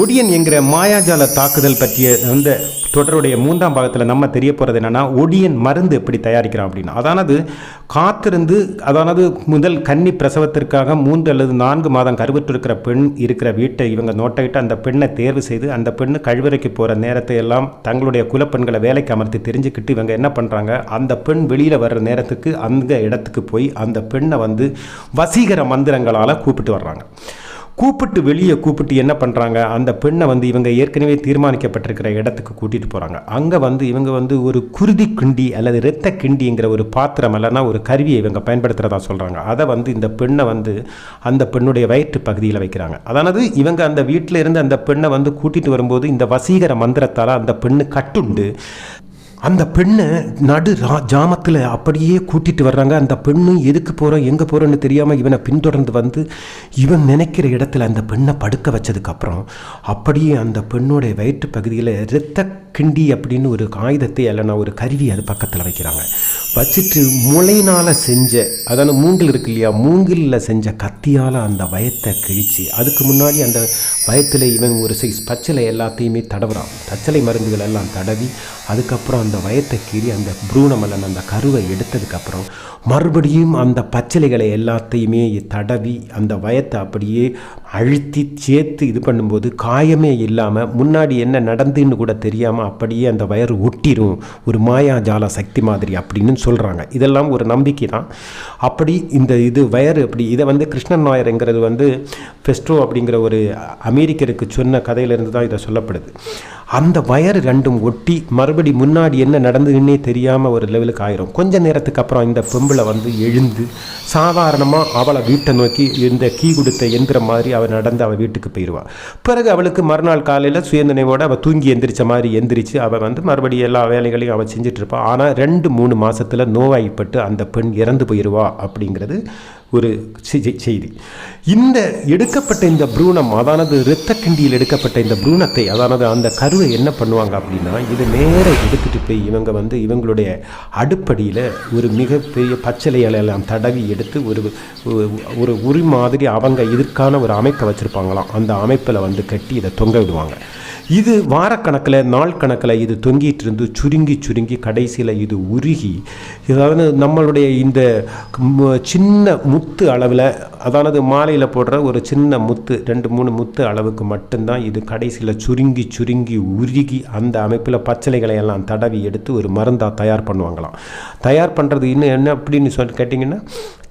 Odean என்கிற மாயாஜால தாக்குதல் பற்றிய அந்த தொடருடைய மூன்றாம் பாகத்தில் நம்ம தெரிய போகிறது என்னென்னா ஒடியன் மருந்து எப்படி தயாரிக்கிறான் அப்படின்னு. அதானது காத்திருந்து அதானது முதல் கன்னி பிரசவத்திற்காக மூன்று அல்லது நான்கு மாதம் கருவுற்றிருக்கிற பெண் இருக்கிற வீட்டை இவங்க நோட்டையிட்டு அந்த பெண்ணை தேர்வு செய்து அந்த பெண்ணு கழிவறைக்கு போகிற நேரத்தை எல்லாம் தங்களுடைய குலப்பெண்களை வேலைக்கு அமர்த்தி தெரிஞ்சுக்கிட்டு இவங்க என்ன பண்ணுறாங்க அந்த பெண் வெளியில் வர்ற நேரத்துக்கு அந்த இடத்துக்கு போய் அந்த பெண்ணை வந்து வசீகர மந்திரங்களால் கூப்பிட்டு வர்றாங்க. கூப்பிட்டு வெளியே கூப்பிட்டு என்ன பண்ணுறாங்க அந்த பெண்ணை வந்து இவங்க ஏற்கனவே தீர்மானிக்கப்பட்டிருக்கிற இடத்துக்கு கூட்டிகிட்டு போகிறாங்க அங்கே வந்து இவங்க வந்து ஒரு குருதி கிண்டி அல்லது இரத்த கிண்டிங்கிற ஒரு பாத்திரம் இல்லைன்னா ஒரு கருவியை இவங்க பயன்படுத்துகிறதா சொல்கிறாங்க அதை வந்து இந்த பெண்ணை வந்து அந்த பெண்ணுடைய வயிற்று பகுதியில் வைக்கிறாங்க. அதானது இவங்க அந்த வீட்டில் இருந்து அந்த பெண்ணை வந்து கூட்டிகிட்டு வரும்போது இந்த வசீகர மந்திரத்தால் அந்த பெண்ணு கட்டுண்டு அந்த பெண்ணை நடு ரா ஜாமத்தில் அப்படியே கூட்டிட்டு வர்றாங்க. அந்த பெண்ணும் எதுக்கு போகிறோம் எங்கே போகிறோன்னு தெரியாமல் இவனை பின்தொடர்ந்து வந்து இவன் நினைக்கிற இடத்துல அந்த பெண்ணை படுக்க வச்சதுக்கப்புறம் அப்படியே அந்த பெண்ணோடைய வயிற்று பகுதியில் இரத்த கிண்டி அப்படின்னு ஒரு ஆயுதத்தை இல்லைன்னா ஒரு கருவி அது பக்கத்தில் வைக்கிறாங்க. வச்சுட்டு முளையினால் செஞ்ச அதாவது மூங்கில் இருக்கு இல்லையா மூங்கிலில் செஞ்ச கத்தியால் அந்த வயத்தை கிழிச்சு அதுக்கு முன்னாடி அந்த வயத்தில் இவன் ஒரு சைஸ் பச்சலை எல்லாத்தையுமே தடவுறான். பச்சலை மருந்துகள் எல்லாம் தடவி அதுக்கப்புறம் அந்த வயத்தை கீறி அந்த புரூணமலன் அந்த கருவை எடுத்ததுக்கப்புறம் மறுபடியும் அந்த பச்சிலைகளை எல்லாத்தையுமே தடவி அந்த வயத்தை அப்படியே அழுத்தி சேர்த்து இது பண்ணும்போது காயமே இல்லாமல் முன்னாடி என்ன நடந்துன்னு கூட தெரியாமல் அப்படியே அந்த வயறு ஒட்டிரும். ஒரு மாயாஜால சக்தி மாதிரி அப்படின்னு சொல்கிறாங்க இதெல்லாம் ஒரு நம்பிக்கை தான். அப்படி இந்த இது வயறு அப்படி இதை வந்து கிருஷ்ணன் நாயருங்கிறது வந்து ஃபெஸ்ட்ரோ அப்படிங்கிற ஒரு அமெரிக்கருக்கு சொன்ன கதையிலேருந்து தான் இதை சொல்லப்படுது. அந்த வயர் ரெண்டும் ஒட்டி மறுபடி முன்னாடி என்ன நடந்ததுன்னே தெரியாமல் ஒரு லெவலுக்கு ஆயிரும். கொஞ்ச நேரத்துக்கு அப்புறம் இந்த பெம்பிளை வந்து எழுந்து சாதாரணமாக அவளை வீட்டை நோக்கி இந்த கீ கொடுத்த எந்திரம் மாதிரி அவள் நடந்து அவள் வீட்டுக்கு போயிடுவாள் பிறகு அவளுக்கு மறுநாள் காலையில் சுயநினைவோடு அவள் தூங்கி எந்திரிச்ச மாதிரி எந்திரிச்சு அவள் வந்து மறுபடியும் எல்லா வேலைகளையும் அவள் செஞ்சிட்ருப்பாள் இருப்பாள் ஆனால் ரெண்டு மூணு மாதத்தில் நோவாய்ப்பட்டு அந்த பெண் இறந்து போயிடுவா அப்படிங்கிறது ஒரு செய்தி. இந்த எடுக்கப்பட்ட இந்த ப்ரூணம் அதானது இரத்த கிண்டியில் எடுக்கப்பட்ட இந்த ப்ரூணத்தை அதானது அந்த கருவை என்ன பண்ணுவாங்க அப்படின்னா இது நேர எடுத்துட்டு போய் இவங்க வந்து இவங்களுடைய அடுப்படியில் ஒரு மிகப்பெரிய பச்சிலை தடவி எடுத்து ஒரு ஒரு உரி மாதிரி அவங்க இதற்கான ஒரு அமைப்பை வச்சுருப்பாங்களாம். அந்த அமைப்பில் வந்து கட்டி இதை தொங்க விடுவாங்க. இது வாரக்கணக்கில் நாள் கணக்கில் இது தொங்கிட்டு இருந்து சுருங்கி சுருங்கி கடைசியில் இது உருகி அதாவது நம்மளுடைய இந்த சின்ன முத்து அளவில் அதானது மாலையில் போடுற ஒரு சின்ன முத்து ரெண்டு மூணு முத்து அளவுக்கு மட்டும்தான் இது கடைசியில் சுருங்கி சுருங்கி உருகி அந்த அமைப்பில் பச்சளைகளை எல்லாம் தடவி எடுத்து ஒரு மருந்தாக தயார் பண்ணுவாங்களாம். தயார் பண்ணுறது இன்னும் என்ன அப்படின்னு சொல்லி கேட்டிங்கன்னா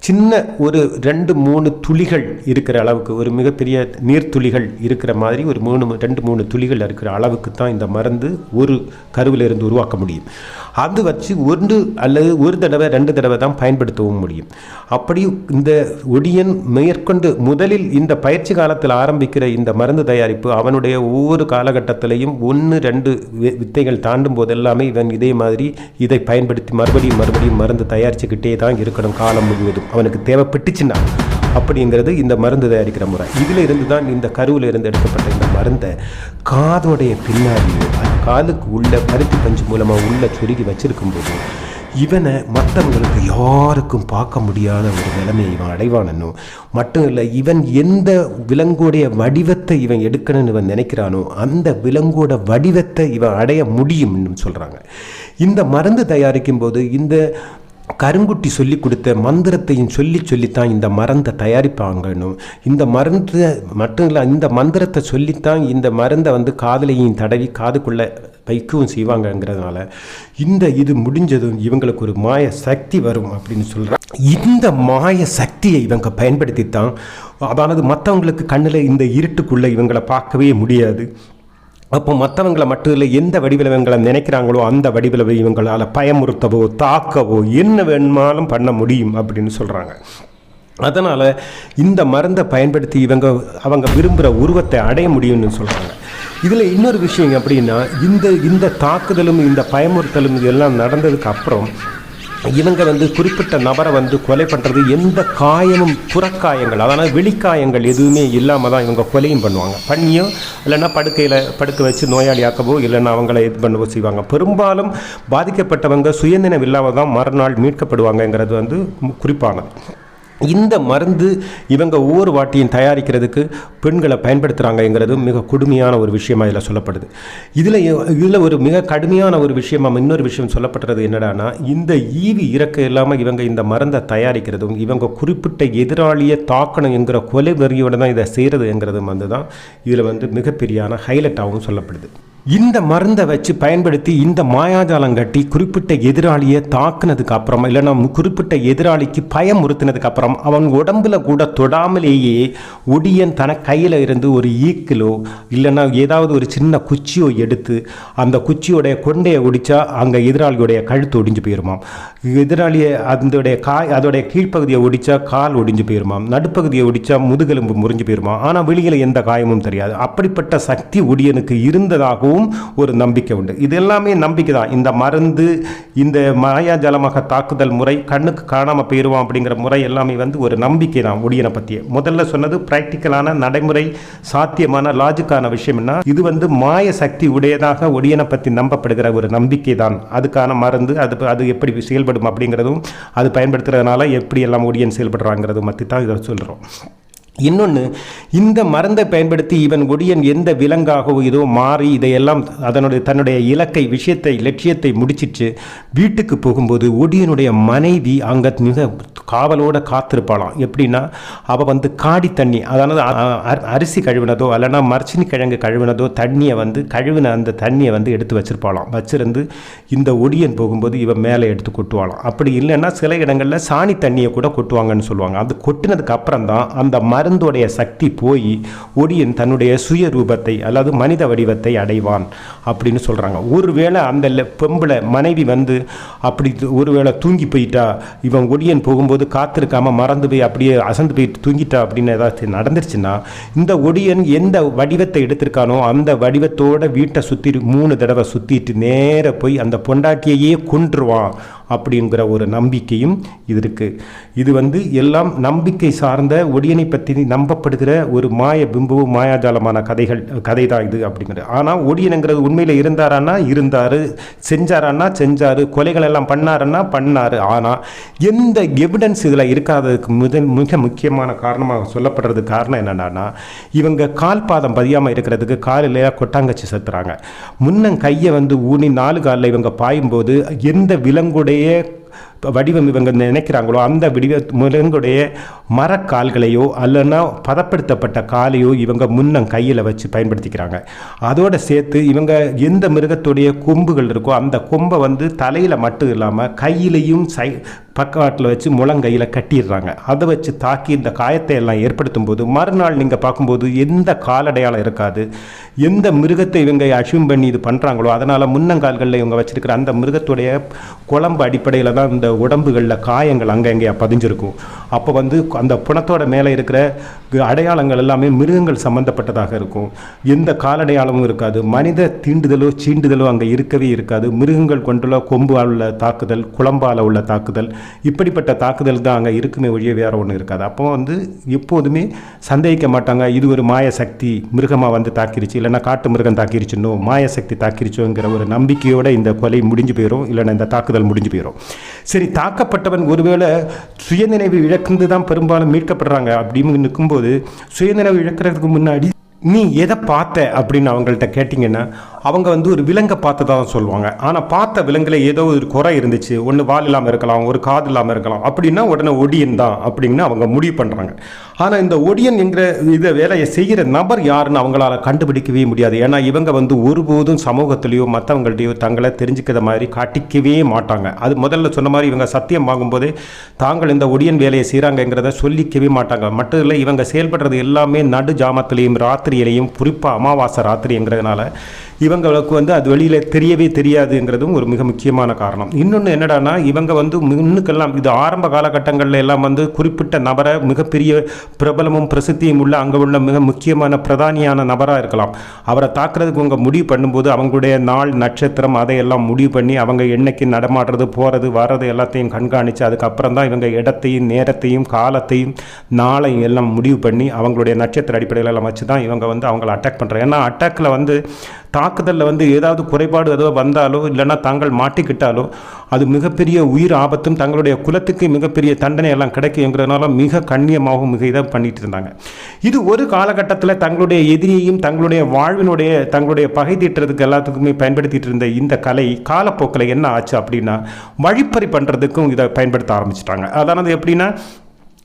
சின்ன ஒரு ரெண்டு மூணு துளிகள் இருக்கிற அளவுக்கு ஒரு மிகப்பெரிய நீர்த்துளிகள் இருக்கிற மாதிரி ஒரு மூணு ரெண்டு மூணு துளிகள் இருக்கிற அளவுக்கு தான் இந்த மருந்து ஒரு கருவிலிருந்து உருவாக்க முடியும். அது வச்சு ஒன்று அல்லது ஒரு தடவை ரெண்டு தடவை தான் பயன்படுத்தவும் முடியும். அப்படி இந்த ஒடியன் மேற்கொண்டு முதலில் இந்த பயிற்சி காலத்தில் ஆரம்பிக்கிற இந்த மருந்து தயாரிப்பு அவனுடைய ஒவ்வொரு காலகட்டத்திலையும் ஒன்று ரெண்டு வி- வித்தைகள் தாண்டும் போதெல்லாமே இவன் இதே மாதிரி இதை பயன்படுத்தி மறுபடியும் மறுபடியும் மருந்து தயாரிச்சுக்கிட்டே தான் இருக்கணும். காலம் முழுவதும். அவனுக்கு தேவைப்பட்டுச்சுன்னா. அப்படிங்கிறது இந்த மருந்து தயாரிக்கிற முறை. இதில் இருந்து தான் இந்த கருவில் இருந்து எடுக்கப்பட்ட இந்த மருந்தை காதோடைய பின்னாடி அது காலுக்கு உள்ள பருத்தி பஞ்சு மூலமாக உள்ள சொருகி வச்சிருக்கும்போது இவனை மற்றவங்களுக்கு யாருக்கும் பார்க்க முடியாத ஒரு நிலைமை இவன் அடைவானோ மட்டும் இல்லை இவன் எந்த விலங்கோடைய வடிவத்தை இவன் எடுக்கணும்னு இவன் நினைக்கிறானோ அந்த விலங்கோட வடிவத்தை இவன் அடைய முடியும்னு சொல்கிறாங்க இந்த மருந்து தயாரிக்கும் போது இந்த கருங்குட்டி சொல்லி கொடுத்த மந்திரத்தையும் சொல்லி சொல்லித்தான் இந்த மருந்தை தயாரிப்பாங்கன்னு இந்த மருந்து மட்டும் இல்லை இந்த மந்திரத்தை சொல்லித்தான் இந்த மருந்தை வந்து காதலையும் தடவி காதுக்குள்ளே வைக்கவும் செய்வாங்கங்கிறதுனால இந்த இது முடிஞ்சதும் இவங்களுக்கு ஒரு மாய சக்தி வரும் அப்படின்னு சொல்கிறாங்க இந்த மாய சக்தியை இவங்க பயன்படுத்தி தான் அதானது மற்றவங்களுக்கு கண்ணில் இந்த இருட்டுக்குள்ளே இவங்களை பார்க்கவே முடியாது. அப்போ மற்றவங்களை மட்டும் இல்லை எந்த வடிவில் இவங்களை நினைக்கிறாங்களோ அந்த வடிவில் இவங்களால் பயமுறுத்தவோ தாக்கவோ என்ன வேணுமாலும் பண்ண முடியும் அப்படின்னு சொல்கிறாங்க அதனால் இந்த மருந்தை பயன்படுத்தி இவங்க அவங்க விரும்புகிற உருவத்தை அடைய முடியும்னு சொல்கிறாங்க இதில் இன்னொரு விஷயம் அப்படின்னா இந்த இந்த தாக்குதலும் இந்த பயமுறுத்தலும் இதெல்லாம் நடந்ததுக்கு அப்புறம் இவங்க வந்து குறிப்பிட்ட நபரை வந்து கொலை பண்ணுறது எந்த காயமும் புறக்காயங்கள் அதனால் வெளிக்காயங்கள் எதுவுமே இல்லாமல் தான் இவங்க கொலையும் பண்ணுவாங்க. பண்ணியோ இல்லைன்னா படுக்கையில் படுக்க வச்சு நோயாளியாக்கவோ இல்லைன்னா அவங்கள இது பண்ணவோ செய்வாங்க. பெரும்பாலும் பாதிக்கப்பட்டவங்க சுயநினைவு இல்லாமல் தான் மறுநாள் மீட்கப்படுவாங்கங்கிறது வந்து குறிப்பானது. இந்த மருந்து இவங்க ஒவ்வொரு வாட்டியும் தயாரிக்கிறதுக்கு பெண்களை பயன்படுத்துகிறாங்கங்கிறது மிக கொடுமையான ஒரு விஷயமாக இதில் சொல்லப்படுது. இதில் இதில் ஒரு மிக கடுமையான ஒரு விஷயமாக இன்னொரு விஷயம் சொல்லப்படுறது என்னடானா இந்த ஈவி இறக்க இல்லாமல் இவங்க இந்த மருந்தை தயாரிக்கிறதும் இவங்க குறிப்பிட்ட எதிராளியை தாக்கணும் என்கிற கொலை வெறியோடு தான் இதை செய்கிறதுங்கிறதும் வந்து தான் இதில் வந்து மிகப்பெரியான ஹைலைட்டாகவும் சொல்லப்படுது. இந்த மருந்தை வச்சு பயன்படுத்தி இந்த மாயாஜாலம் கட்டி குறிப்பிட்ட எதிராளியை தாக்குனதுக்கு அப்புறம் இல்லைன்னா குறிப்பிட்ட எதிராளிக்கு பயமுறுத்தினதுக்கு அப்புறம் அவன் உடம்புல கூட தொடாமலேயே ஒடியன் தன கையில் இருந்து ஒரு ஈக்கிலோ இல்லைன்னா ஏதாவது ஒரு சின்ன குச்சியோ எடுத்து அந்த குச்சியோடைய கொண்டையை ஒடிச்சா அங்கே எதிராளியோடைய கழுத்து ஒடிஞ்சு போயிருமாம். எதிராளியை அதோடைய காய் அதோடைய கீழ்ப்பகுதியை ஒடிச்சா கால் ஒடிஞ்சு போயிருமாம். நடுப்பகுதியை ஒடிச்சா முதுகெலும்பு முறிஞ்சு போயிருமா ஆனால் வெளியில் எந்த காயமும் தெரியாது. அப்படிப்பட்ட சக்தி ஒடியனுக்கு இருந்ததாகவும் ஒரு நம்பிக்கை உண்டு. இது எல்லாமே நம்பிக்கை தான். இந்த மருந்து இந்த மாயாஜலமாக தாக்குதல் முறை கண்ணுக்கு காணாமல் போயிடுவான் அப்படிங்கிற முறை எல்லாமே வந்து ஒரு நம்பிக்கை தான் ஒடியனை பற்றியே முதல்ல சொன்னது ப்ராக்டிக்கலான நடைமுறை சாத்தியமான லாஜிக்கான விஷயம்னா இது வந்து மாய சக்தி உடையதாக ஒடியனை பற்றி நம்பப்படுகிற ஒரு நம்பிக்கை தான். அதுக்கான மருந்து அது அது எப்படி செயல்படும் அப்படிங்கிறதும் அது பயன்படுத்துறதுனால எப்படி எல்லாம் ஒடியன் செயல்படுறாங்கிறது பற்றி தான் இதை சொல்கிறோம் இன்னொன்று இந்த மருந்தை பயன்படுத்தி இவன் ஒடியன் எந்த விலங்காகவோ இதோ மாறி இதையெல்லாம் அதனுடைய தன்னுடைய இலக்கை விஷயத்தை லட்சியத்தை முடிச்சிட்டு வீட்டுக்கு போகும்போது ஒடியனுடைய மனைவி அங்கே மிக காவலோடு காத்திருப்பாளாம். எப்படின்னா அவள் வந்து காடி தண்ணி அதாவது அரிசி கழுவினதோ இல்லைன்னா மரச்சினி கிழங்கு கழுவினதோ தண்ணியை வந்து கழுவின அந்த தண்ணியை வந்து எடுத்து வச்சிருப்பாளாம். வச்சிருந்து இந்த ஒடியன் போகும்போது இவன் மேலே எடுத்து கொட்டுவாளாம். அப்படி இல்லைன்னா சில இடங்களில் சாணி தண்ணியை கூட கொட்டுவாங்கன்னு சொல்லுவாங்க. அது கொட்டினதுக்கு அப்புறம் தான் அந்த மருந்துடைய சக்தி போய் ஒடியன் தன்னுடைய சுய ரூபத்தை அல்லது மனித வடிவத்தை அடைவான் அப்படின்னு சொல்கிறாங்க ஒருவேளை அந்த பெம்பளை பொம்பளை மனைவி வந்து அப்படி ஒருவேளை தூங்கி போயிட்டா இவன் ஒடியன் போகும்போது காத்திருக்காமல் மறந்து போய் அப்படியே அசந்து போயிட்டு தூங்கிட்டா அப்படின்னு ஏதாச்சும் நடந்துருச்சுன்னா இந்த ஒடியன் எந்த வடிவத்தை எடுத்திருக்கானோ அந்த வடிவத்தோட வீட்டை சுற்றி மூணு தடவை சுற்றிட்டு நேராக போய் அந்த பொண்டாட்டியையே கொன்றுவான். அப்படிங்கிற ஒரு நம்பிக்கையும் இது இருக்குது இது வந்து எல்லாம் நம்பிக்கை சார்ந்த ஒடியனை பற்றி நம்பப்படுகிற ஒரு மாய பிம்பவும் மாயாஜாலமான கதைகள் கதை தான் இது அப்படிங்கிறது. ஆனால் ஒடியனுங்கிறது உண்மையில் இருந்தாரான்னா இருந்தார். செஞ்சாரான்னா செஞ்சார். கொலைகள் எல்லாம் பண்ணாருன்னா பண்ணார். ஆனால் எந்த எவிடன்ஸ் இதில் இருக்காததுக்கு முதல் மிக முக்கியமான காரணமாக சொல்லப்படுறது காரணம் என்னென்னா இவங்க கால் பாதம் பதியாமல் இருக்கிறதுக்கு காலில் கொட்டாங்கச்சி செத்துறாங்க. முன்னங் கையை வந்து ஊனி நாலு காலில் இவங்க பாயும்போது எந்த விலங்குடைய é வடிவம் இவங்க நினைக்கிறாங்களோ அந்த வடிவ முருகனுடைய மரக்கால்களையோ அல்லனா பதப்படுத்தப்பட்ட காலையோ இவங்க முன்னம் கையில் வச்சு பயன்படுத்திக்கிறாங்க. அதோடு சேர்த்து இவங்க எந்த மிருகத்துடைய கொம்புகள் இருக்கோ அந்த கொம்பை வந்து தலையில் மட்டும் இல்லாமல் கையிலையும் சை பக்கவாட்டில் வச்சு முழங்கையில் கட்டிடுறாங்க. அதை வச்சு தாக்கி இந்த காயத்தை எல்லாம் ஏற்படுத்தும் போது மறுநாள் நீங்கள் பார்க்கும்போது எந்த காலடையாளம் இருக்காது. எந்த மிருகத்தை இவங்க அஷ்யூம் பண்ணி இது பண்ணுறாங்களோ அதனால் முன்னங்கால்களில் இவங்க வச்சுருக்கிற அந்த மிருகத்துடைய குழம்பு அடிப்படையில் தான் இந்த உடம்புகளில் காயங்கள் அங்கே பதிஞ்சிருக்கும். அப்போ வந்து அந்த புணத்தோட மேலே இருக்கிற அடையாளங்கள் எல்லாமே மிருகங்கள் சம்பந்தப்பட்டதாக இருக்கும். எந்த காலடையாளமும் இருக்காது. மனித தீண்டுதலோ சீண்டுதலோ அங்கே இருக்கவே இருக்காது. மிருகங்கள் கொண்டுள்ள கொம்பால் உள்ள தாக்குதல் குழம்பால் உள்ள தாக்குதல் இப்படிப்பட்ட தாக்குதல் தான் அங்கே இருக்குமே ஒழிய வேறு ஒன்றும் இருக்காது. அப்போ வந்து எப்போதுமே சந்தேகிக்க மாட்டாங்க இது ஒரு மாய சக்தி மிருகமாக வந்து தாக்கிருச்சு இல்லைன்னா காட்டு மிருகம் தாக்கிருச்சுன்னோ மாய சக்தி தாக்கிருச்சோங்கிற ஒரு நம்பிக்கையோடு இந்த கொலை முடிஞ்சு போயிடும் இல்லைன்னா இந்த தாக்குதல் முடிஞ்சு போயிடும் சரி தாக்கப்பட்டவன் ஒருவேளை சுயநினைவு இழந்து தான் பெரும்பாலும் மீட்கப்படுறாங்க அப்படின்னு நிற்கும்போது சுயநினைவு இழக்கிறதுக்கு முன்னாடி நீ எதை பார்த்த அப்படின்னு அவங்கள்ட்ட கேட்டிங்கன்னா அவங்க வந்து ஒரு விலங்கை பார்த்து தான் சொல்லுவாங்க. ஆனால் பார்த்த விலங்கில் ஏதோ ஒரு குறை இருந்துச்சு. ஒன்று வால் இல்லாமல் இருக்கலாம் ஒரு காது இல்லாமல் இருக்கலாம். அப்படின்னா உடனே ஒடியன் தான் அப்படின்னு அவங்க முடிவு பண்ணுறாங்க ஆனால் இந்த ஒடியன் என்கிற இதை வேலையை செய்கிற நபர் யாருன்னு அவங்களால கண்டுபிடிக்கவே முடியாது. ஏன்னா இவங்க வந்து ஒருபோதும் சமூகத்திலேயோ மற்றவங்கள்ட்டையோ தங்களை தெரிஞ்சுக்கிற மாதிரி காட்டிக்கவே மாட்டாங்க. அது முதல்ல சொன்ன மாதிரி இவங்க சத்தியம் வாங்கும்போது தாங்கள் இந்த ஒடியன் வேலையை செய்கிறாங்கங்கிறத சொல்லிக்கவே மாட்டாங்க. மட்டும் இல்லை இவங்க செயல்படுறது எல்லாமே நடு ஜாமத்திலையும் ராத்திரியிலையும் குறிப்பாக அமாவாசை ராத்திரிங்கிறதுனால இவங்களுக்கு வந்து அது வெளியில் தெரியவே தெரியாதுங்கிறதும் ஒரு மிக முக்கியமான காரணம். இன்னொன்று என்னடான்னா இவங்க வந்து முன்னுக்கெல்லாம் இது ஆரம்ப காலகட்டங்களில் எல்லாம் வந்து குறிப்பிட்ட நபரை மிகப்பெரிய பிரபலமும் பிரசித்தியும் உள்ள அங்கே உள்ள மிக முக்கியமான பிரதானியான நபராக இருக்கலாம். அவரை தாக்குறதுக்கு அவங்க முடிவு பண்ணும்போது அவங்களுடைய நாள் நட்சத்திரம் அதையெல்லாம் முடிவு பண்ணி அவங்க என்னைக்கு நடமாடுறது போகிறது வர்றது எல்லாத்தையும் கண்காணித்து அதுக்கப்புறம் தான் இவங்க இடத்தையும் நேரத்தையும் காலத்தையும் நாளையும் எல்லாம் முடிவு பண்ணி அவங்களுடைய நட்சத்திர அடிப்படையில் எல்லாம் வச்சு தான் இவங்க வந்து அவங்கள அட்டாக் பண்ணுறாங்க ஏன்னா அட்டாக்கில் வந்து தாக்குதலில் வந்து ஏதாவது குறைபாடு ஏதோ வந்தாலோ இல்லைன்னா தாங்கள் மாட்டிக்கிட்டாலோ அது மிகப்பெரிய உயிர் ஆபத்தும் தங்களுடைய குலத்துக்கு மிகப்பெரிய தண்டனை எல்லாம் கிடைக்குங்கிறதுனால மிக கண்ணியமாகவும் மிக இதாக பண்ணிட்டு இருந்தாங்க. இது ஒரு காலகட்டத்தில் தங்களுடைய எதிரியையும் தங்களுடைய வாழ்வினுடைய தங்களுடைய பகை தீட்டுறதுக்கு எல்லாத்துக்குமே பயன்படுத்திட்டு இருந்த இந்த கலை காலப்போக்கில் என்ன ஆச்சு அப்படின்னா வழிப்பறி பண்ணுறதுக்கும் இதை பயன்படுத்த ஆரம்பிச்சிட்டாங்க. அதானது எப்படின்னா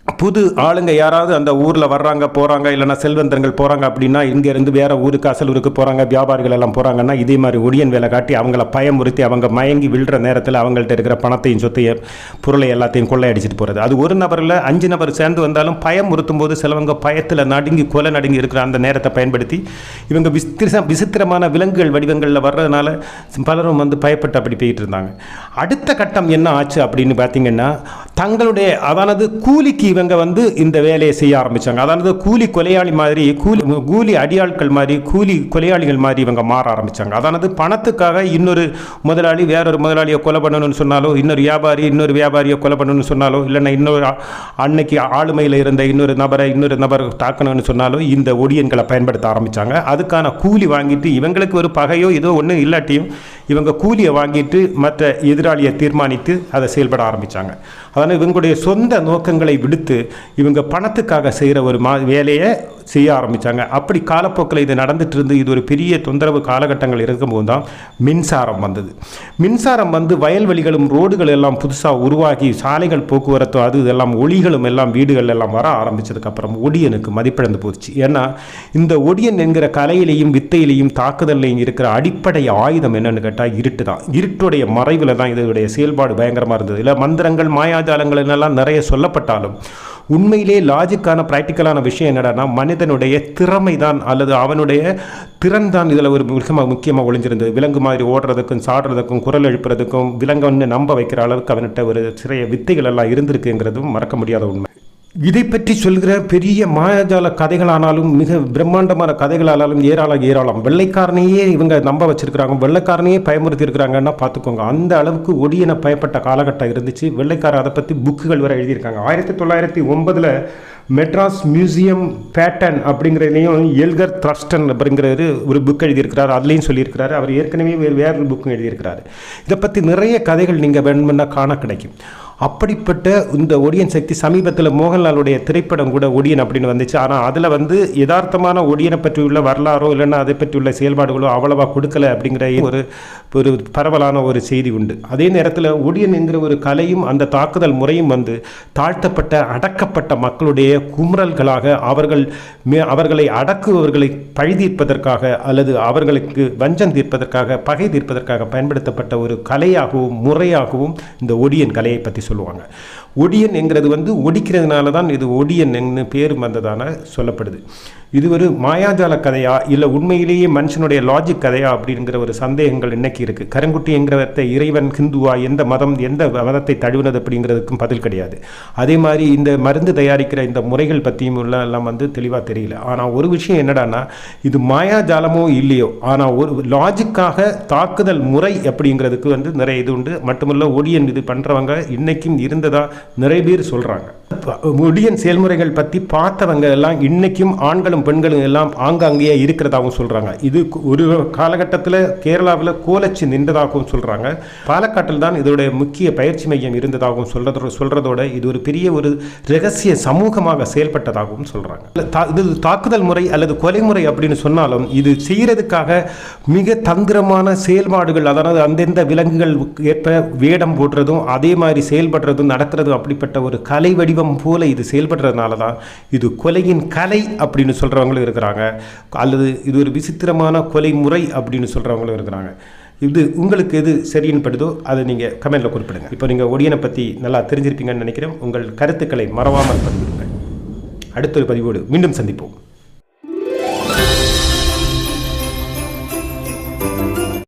புது ஆளுங்க யாராவது அந்த ஊரில் வர்றாங்க போகிறாங்க இல்லைன்னா செல்வந்தர்கள் போகிறாங்க அப்படின்னா இங்கேருந்து வேறு ஊருக்கு அசலூருக்கு போகிறாங்க வியாபாரிகள் எல்லாம் போகிறாங்கன்னா இதே மாதிரி ஒடியன் வேலை காட்டி அவங்கள பயமுறுத்தி அவங்க மயங்கி விழுற நேரத்தில் அவங்கள்ட்ட இருக்கிற பணத்தையும் சொத்தையும் பொருளை எல்லாத்தையும் கொள்ளையடிச்சிட்டு போகிறது அது ஒரு நபரில் அஞ்சு நபர் சேர்ந்து வந்தாலும் பயமுறுத்தும் போது சிலவங்க பயத்தில் நடுங்கி கொலை நடுங்கி இருக்கிற அந்த நேரத்தை பயன்படுத்தி இவங்க விஸ்திர விசித்திரமான விலங்குகள் வடிவங்களில் வர்றதுனால பலரும் வந்து பயப்பட்டு அப்படி போயிட்டு இருந்தாங்க. அடுத்த கட்டம் என்ன ஆச்சு அப்படின்னு பார்த்தீங்கன்னா தங்களுடைய அதானது கூலிக்கு இவங்க வந்து இந்த வேலையை செய்ய ஆரம்பிச்சாங்க. அதாவது கூலி கொலையாளி மாதிரி கூலி கூலி அடியாட்கள் மாதிரி கூலி கொலையாளிகள் மாதிரி இவங்க மாற ஆரம்பிச்சாங்க. அதானது பணத்துக்காக இன்னொரு முதலாளி வேறொரு முதலாளியை கொலை பண்ணணும்னு சொன்னாலோ இன்னொரு வியாபாரி இன்னொரு வியாபாரியை கொலை பண்ணணும்னு சொன்னாலோ இல்லைன்னா இன்னொரு அன்னைக்கு ஆளுமையில் இருந்த இன்னொரு நபரை இன்னொரு நபர் தாக்கணும்னு சொன்னாலோ இந்த ஒடியன்களை பயன்படுத்த ஆரம்பிச்சாங்க. அதுக்கான கூலி வாங்கிட்டு இவங்களுக்கு ஒரு பகையோ ஏதோ ஒன்றும் இல்லாட்டியும் இவங்க கூலியை வாங்கிட்டு மற்ற எதிராளியை தீர்மானித்து அதை செயல்பட ஆரம்பித்தாங்க அதனால் இவங்களுடைய சொந்த நோக்கங்களை விடுத்து இவங்க பணத்துக்காக செய்கிற ஒரு மா வேலையை செய்ய ஆரம்பித்தாங்க அப்படி காலப்போக்கில் இது நடந்துட்டு இருந்து இது ஒரு பெரிய தொந்தரவு காலகட்டங்கள் இருக்கும்போது தான் மின்சாரம் வந்தது. மின்சாரம் வந்து வயல்வெளிகளும் ரோடுகள் எல்லாம் புதுசாக உருவாகி சாலைகள் போக்குவரத்து அது இதெல்லாம் ஒளிகளும் எல்லாம் வீடுகள் எல்லாம் வர ஆரம்பித்ததுக்கப்புறம் ஒடியனுக்கு மதிப்பிழந்து போச்சு. ஏன்னா இந்த ஒடியன் என்கிற கலையிலையும் வித்தையிலையும் தாக்குதல்லையும் இருக்கிற அடிப்படை ஆயுதம் என்னென்னு கேட்டால் இருட்டு தான். இருட்டுடைய மறைவில் தான் இதனுடைய செயல்பாடு பயங்கரமாக இருந்தது. இல்லை மந்திரங்கள் மாயாஜாலங்கள் என்னெல்லாம் நிறைய சொல்லப்பட்டாலும் உண்மையிலே லாஜிக்கான ப்ராக்டிக்கலான விஷயம் என்னடான்னா மனிதனுடைய திறமை தான் அல்லது அவனுடைய திறன் தான் இதில் ஒரு முக்கியமாக முக்கியமாக ஒளிஞ்சிருந்தது. விலங்கு மாதிரி ஓடுறதுக்கும் சாடுறதுக்கும் குரல் எழுப்புறதுக்கும் விலங்குன்னு நம்ப வைக்கிற அளவுக்கு அவன்கிட்ட ஒரு சிறைய வித்தைகள் எல்லாம் இருந்திருக்குங்கிறதும் மறக்க முடியாத உண்மை. இதை பற்றி சொல்கிற பெரிய மாயாஜால கதைகளானாலும் மிக பிரம்மாண்டமான கதைகளானாலும் ஏராளம் ஏராளம். வெள்ளைக்காரனையே இவங்க நம்ப வச்சிருக்கிறாங்க. வெள்ளைக்காரனையே பயமுறுத்தி இருக்கிறாங்கன்னா பார்த்துக்கோங்க. அந்த அளவுக்கு ஒடியன பயப்பட்ட காலகட்டம் இருந்துச்சு. வெள்ளைக்காரர் அதை பற்றி புக்குகள் வரை எழுதியிருக்காங்க. ஆயிரத்தி தொள்ளாயிரத்தி ஒன்பதில் மெட்ராஸ் மியூசியம் பேட்டன் அப்படிங்கிறதுலையும் எல்கர் த்ரஸ்டன் அப்படிங்கிறது ஒரு புக் எழுதியிருக்கிறார். அதுலேயும் சொல்லியிருக்கிறாரு. அவர் ஏற்கனவே வேறு வேறு புக்கும் எழுதியிருக்கிறாரு. இதை பற்றி நிறைய கதைகள் நீங்கள் வேணும்னா காண கிடைக்கும். அப்படிப்பட்ட இந்த ஒடியன் சக்தி சமீபத்தில் மோகன்லாலுடைய திரைப்படம் கூட ஒடியன் அப்படின்னு வந்துச்சு. ஆனால் அதில் வந்து யதார்த்தமான ஒடியனை பற்றியுள்ள வரலாறோ இல்லைன்னா அதை பற்றியுள்ள செயல்பாடுகளோ அவ்வளவா கொடுக்கல அப்படிங்கிற ஒரு ஒரு பரவலான ஒரு செய்தி உண்டு. அதே நேரத்தில் ஒடியன் என்கிற ஒரு கலையும் அந்த தாக்குதல் முறையும் வந்து தாழ்த்தப்பட்ட அடக்கப்பட்ட மக்களுடைய குமுறல்களாக அவர்கள் மே- அவர்களை அடக்குபவர்களை பழி தீர்ப்பதற்காக அல்லது அவர்களுக்கு வஞ்சம் தீர்ப்பதற்காக பகை தீர்ப்பதற்காக பயன்படுத்தப்பட்ட ஒரு கலையாகவும் முறையாகவும் இந்த ஒடியன் கலையை பற்றி சொல்லுவாங்க. ஒடியன் என்கிறது வந்து ஒடிக்கிறதுனால தான் இது ஒடியன் பேர் வந்ததான சொல்லப்படுது. இது ஒரு மாயாஜால கதையா இல்லை உண்மையிலேயே மனுஷனுடைய லாஜிக் கதையா அப்படிங்கிற ஒரு சந்தேகங்கள் இன்னைக்கு இருக்குது கருங்குட்டி என்கிறவத்தை இறைவன் ஹிந்துவா எந்த மதம் எந்த மதத்தை தழுவினது அப்படிங்கிறதுக்கும் பதில் கிடையாது. அதே மாதிரி இந்த மருந்து தயாரிக்கிற இந்த முறைகள் பற்றியும் உள்ள எல்லாம் வந்து தெளிவாக தெரியல. ஆனால் ஒரு விஷயம் என்னடான்னா இது மாயாஜாலமோ இல்லையோ ஆனால் ஒரு லாஜிக்காக தாக்குதல் முறை அப்படிங்கிறதுக்கு வந்து நிறைய இது உண்டு. மட்டுமல்ல ஒடியன் இது பண்ணுறவங்க இன்றைக்கும் இருந்ததா நிறைய பேர் சொல்கிறாங்க முடியின் செயல்முறைகள் பற்றி பார்த்தவங்க எல்லாம் இன்றைக்கும் ஆண்களும் பெண்களும் எல்லாம் ஆங்காங்கேயே இருக்கிறதாகவும் சொல்கிறாங்க இது ஒரு காலகட்டத்தில் கேரளாவில் கோலச்சு நின்றதாகவும் சொல்கிறாங்க பாலக்காட்டில் தான் இதோடைய முக்கிய பயிற்சி மையம் இருந்ததாகவும் சொல்கிறதோட சொல்கிறதோட இது ஒரு பெரிய ஒரு ரகசிய சமூகமாக செயல்பட்டதாகவும் சொல்கிறாங்க இது தாக்குதல் முறை அல்லது கொலை முறை அப்படின்னு சொன்னாலும் இது செய்கிறதுக்காக மிக தந்திரமான செயல்பாடுகள் அதாவது அந்தந்த விலங்குகள் ஏற்ப வேடம் போடுறதும் அதே மாதிரி செயல்படுறதும் நடக்கிறதும் அப்படிப்பட்ட ஒரு கலை வடிவம் போல இது செயல்படுறதுனால தான் இது கொலையின் கலை அப்படின்னு சொல்கிறவங்களும் இருக்கிறாங்க. அல்லது இது ஒரு விசித்திரமான கொலை முறை அப்படின்னு சொல்கிறவங்களும் இருக்கிறாங்க. இது உங்களுக்கு எது சரின்னு படுதோ அதை நீங்கள் கமெண்டில் குறிப்பிடுங்க. இப்போ நீங்கள் ஒடியனை பற்றி நல்லா தெரிஞ்சிருப்பீங்கன்னு நினைக்கிறேன். உங்கள் கருத்துக்களை மறவாமல் பதிவிடுங்கள். அடுத்த ஒரு பதிவோடு மீண்டும் சந்திப்போம்.